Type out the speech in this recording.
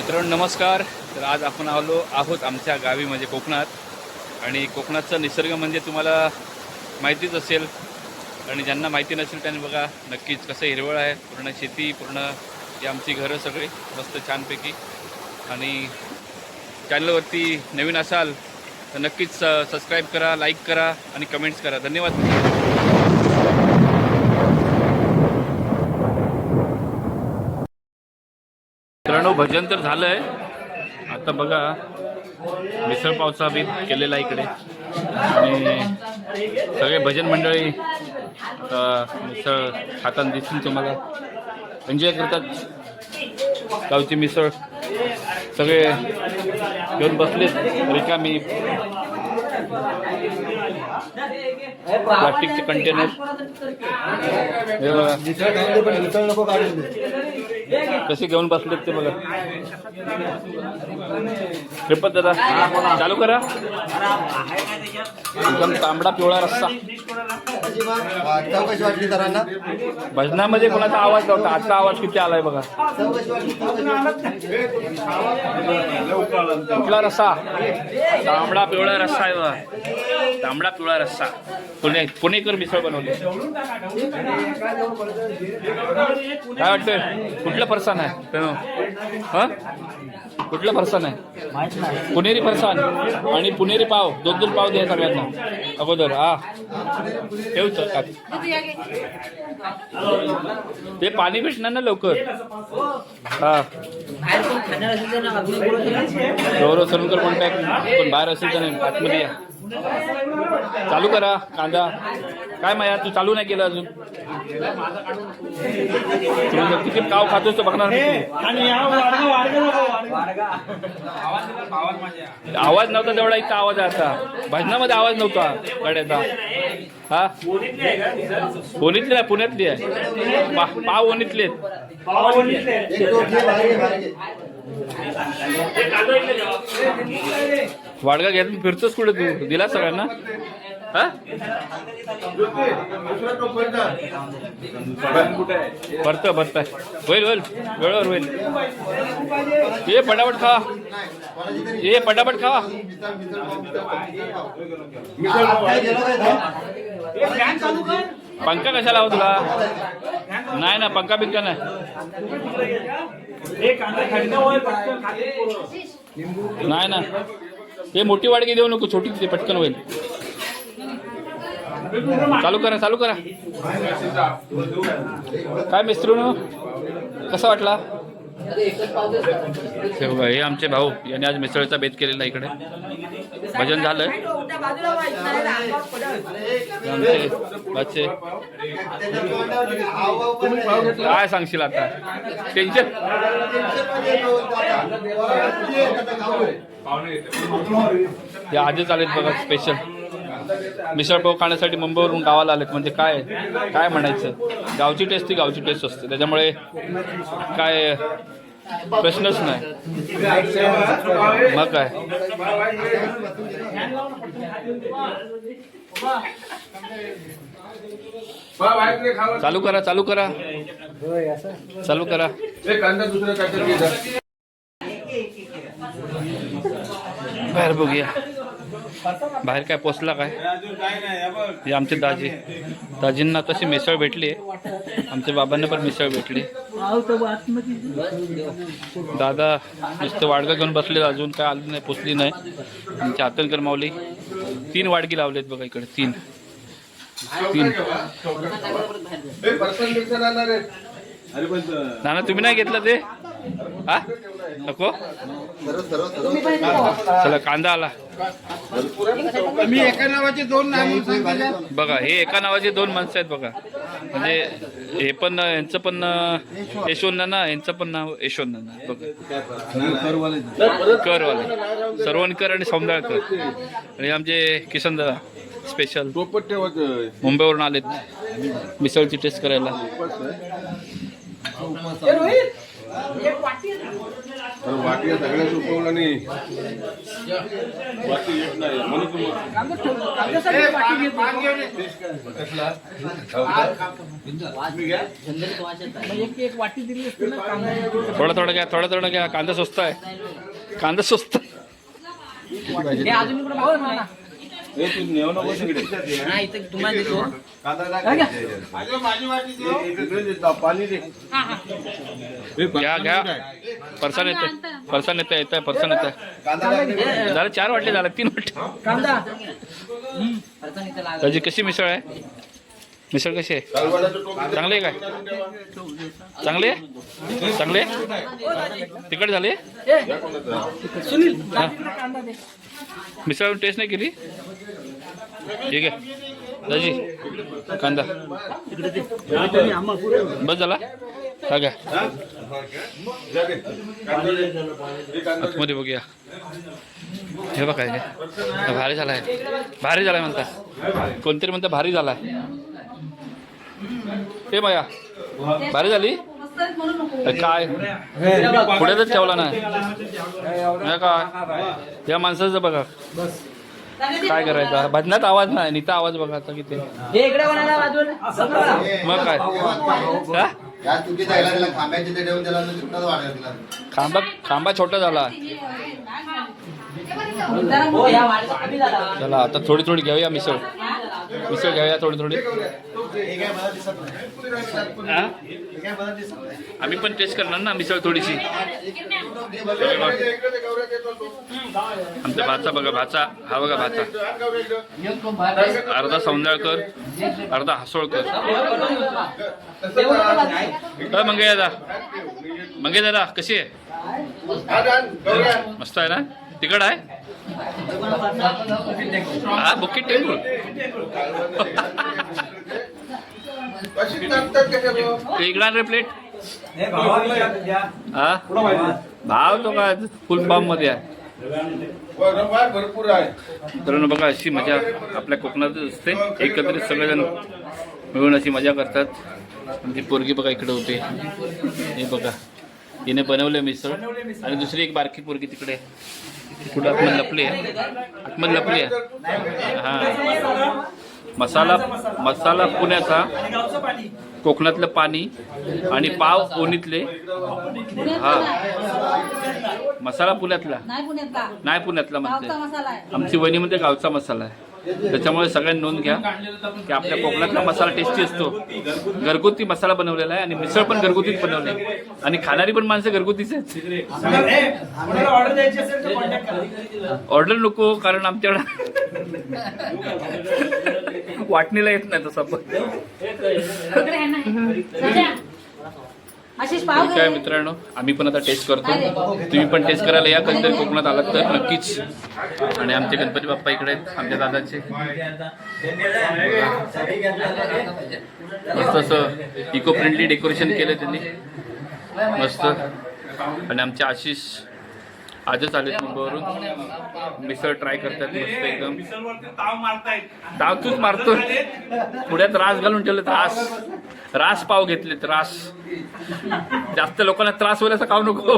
मित्रांनो नमस्कार. तर आज आपण आलो आहोत आमच्या गावी म्हणजे कोकणात. आणि कोकणाचा निसर्ग म्हणजे तुम्हाला माहितीच असेल. आणि ज्यांना माहिती नसेल त्यांनी बघा नक्कीच कसं हिरवळ आहे पूर्ण शेती पूर्ण ही आमची घरं सगळी मस्त छानपैकी. आणि चॅनलवरती नवीन असाल तर नक्कीच सबस्क्राईब करा लाईक करा आणि कमेंट्स करा. धन्यवाद मित्रांनो भजन तर झालं आहे आता बघा मिसळ पावचा बी केलेला इकडे. आणि सगळे भजन मंडळी मिसळ खाताना दिसतील तुम्हाला एन्जॉय करतात. गावची मिसळ सगळे घेऊन बसलेत रिकामी प्लास्टिकचे कंटेनर कसे घेऊन बसलेत ते बघा. श्रीपत दादा चालू करा. एकदम तांबडा पिवळा रस्सा. चौकशी वाटली सरांना? भजनामध्ये कोणाचा आवाज नव्हता. आता आवाज किती आलाय बघा. कुठला रस्सा? तांबडा पिवळा रस्सा आहे बघा. तांबडा पिवळा रस्सा. पुणे पुणेकर मिसळ बनवली. काय वाटतंय? कुठलं फरसाण आहे? हा? कुठलं फरसाण आहे? पुणेरी फरसाण आणि पुणेरी पाव दोन दोन पाव द्या सगळ्यांना. अगोदर हा ठेवतो का ते पाणी भेटणार ना लवकर. हा गौरव सरुणकर कॉन्टॅक्ट पण बाहेर असेल तर नाही आतमध्ये या. चालू करा कांदा. काय माया तू चालू नाही केलं अजून? तिकीट काव खातोस तो बघणार आवाज नव्हता तेवढा इतका आवाज आहे आता भजनामध्ये आवाज नव्हता गाड्याचा. हा? ओनीतली आहे पुण्यातली आहे. पाव ओनीतले आहेत. वाडगा घेत फिरतोस कुठे तू? दिला सगळ्यांना? हा? भरत भरत होईल होईल. वेळेवर होईल. ये पटापट खा ये पटापट खा पंखा कशाला हवा तुला? नाही ना पंखा बिंका नाही. नाही ना हे मोठी वाडगी देऊ नको छोटी तिथे पटकन होईल. चालू करा चालू करा. काय मिस्त्रून? कसा वाटला? हे हे आमचे भाऊ यांनी आज मिसळचा बेत केलेला इकडे. भजन झालं आमचे बच्चे त्याच्या तोंडावर हावभाव पण नाही. काय सांगशील आता? टेन्शन टेन्शनमध्ये येतो आता. किती हे आजच आलेत बघा स्पेशल मिसळपाव खाण्यासाठी मुंबईवरून गावाला आलेत. म्हणजे काय? काय म्हणायचं? गावची टेस्ट ती गावची टेस्ट असते. त्याच्यामुळे काय प्रश्नच नाही मग काय? चालू करा चालू करा. चालू करा. बाहेर बघूया. बाहेर काय पोचला काय? हे आमचे दाजी. दाजींना तशी मिसळ भेटली. आमच्या बाबांना पण मिसळ भेटली. दादा नुसतं वाडगं घेऊन बसले अजून काय आली नाही पोचली नाही. आमच्या हातनकर माऊली. तीन वाडगी लावलेत बघा इकडे तीन. तीन. नाना तुम्ही नाही घेतलं ते? हा? नको? चला कांदा आला. मी एका नावाचे दोन नाव बघा हे एका नावाचे दोन माणसं आहेत बघा. म्हणजे हे पण यांचं पण यशवंत. यांचं पण नाव यशवंत बघा. करवाले सरवणकर आणि सौंदाळकर. आणि आमचे किसन दादा स्पेशल मुंबईवरून आलेत. मिसळची टेस्ट करायला. तर वाटी सगळ्या सुकवलं नाही. वाटी येत नाही. म्हणून तुम्ही थोडं थोडं घ्या थोडं थोडं घ्या. कांदा स्वस्त आहे. कांदा स्वस्त आहे. हे तू नेऊ नको तिकडे माझी वाटी देऊ. पाणी दे घ्या घ्या पर्सन येते पर्सन येते येत पर्सन येत झालं चार वाटले झालं तीन वाटे त्याची कशी मिसळ आहे मिसळ कशी आहे? चांगली काय? चांगली चांगली तिकट झाली हा. मिसळ टेस्ट नाही केली? ठीक आहे. दाजी, कांदा. बस झाला? हा. हे आतमध्ये बघूया. हे बघा भारी झालाय भारी झालाय म्हणता. कोणतरी म्हणता भारी झालाय हे माया भारी झाली? काय? पुढे ठेवला नाही. हे काय? या माणसाचं बघा. काय करायचं? भजनात आवाज नाही नीता आवाज बघा आता किती. मग काय? हा? खांबा खांबा छोटा झाला. चला आता थोडी थोडी घेऊया मिसळ. मिसळ घेऊया थोडी थोडी। आम्ही पण टेस्ट करणार ना मिसळ थोडीशी. आमच्या भाचा बघा भाचा. हा बघा भाचा. अर्धा सौंदाळकर अर्धा हसोळकर. मंगे दादा मंगे दादा कशी आहे? मस्त आहे ना? तिकड आहे? बुकिट टेबल. वेगळा रे प्लेट हा? भाव तो का फुल फॉर्ममध्ये आहे. बरं, भरपूर आहे बघा अशी मजा आपल्या कोकणात असते. एकत्रित सगळेजण मिळून अशी मजा करतात. आणि ती पोरगी बघा इकडे होते हे बघा. हिने बनवले मिसळ. आणि दुसरी एक बारकी पोरगी तिकडे. कुठं आतमध्ये लपली आहे? आतमध्ये लपली आहे. हा. मसाला मसाला पुण्याचा. कोकणातलं पाणी आणि पाव ओणीतले. हा. मसाला पुण्यातला. नाही पुण्यातला. नाही पुण्यातला गावचा म्हणते मसाला आहे. आमची वणीमध्ये गावचा मसाला आहे. त्याच्यामुळे सगळ्यांनी नोंद घ्या की आपल्या कोकणातला मसाला टेस्टी असतो. घरगुती मसाला बनवलेला आहे आणि मिसळ पण घरगुतीच बनवली. आहे. आणि खाणारी पण माणसं घरगुतीच आहेत. ऑर्डर नको कारण आमच्याकडं वाटणीला येत नाही तसं पण आशिष पाव काय घे. मित्रांनो आम्ही पण आता टेस्ट करतो. तुम्ही पण टेस्ट करायला या कधीतरी कोकणात आलात तर नक्कीच. आणि आमचे गणपती बाप्पा इकडे आहेत आमच्या दादाचे. मस्त असं इको फ्रेंडली डेकोरेशन केलं त्यांनी. मस्त. आणि आमचे आशिष आजच आलेत मुंबईवरून मिसळ ट्राय करतात मस्त एकदम. ताव तूच मारतो पुढ्यात रास घालून ठेवले रास. रास पाव घेतले रास. जास्त लोकांना त्रास होईल असं खाऊ नको.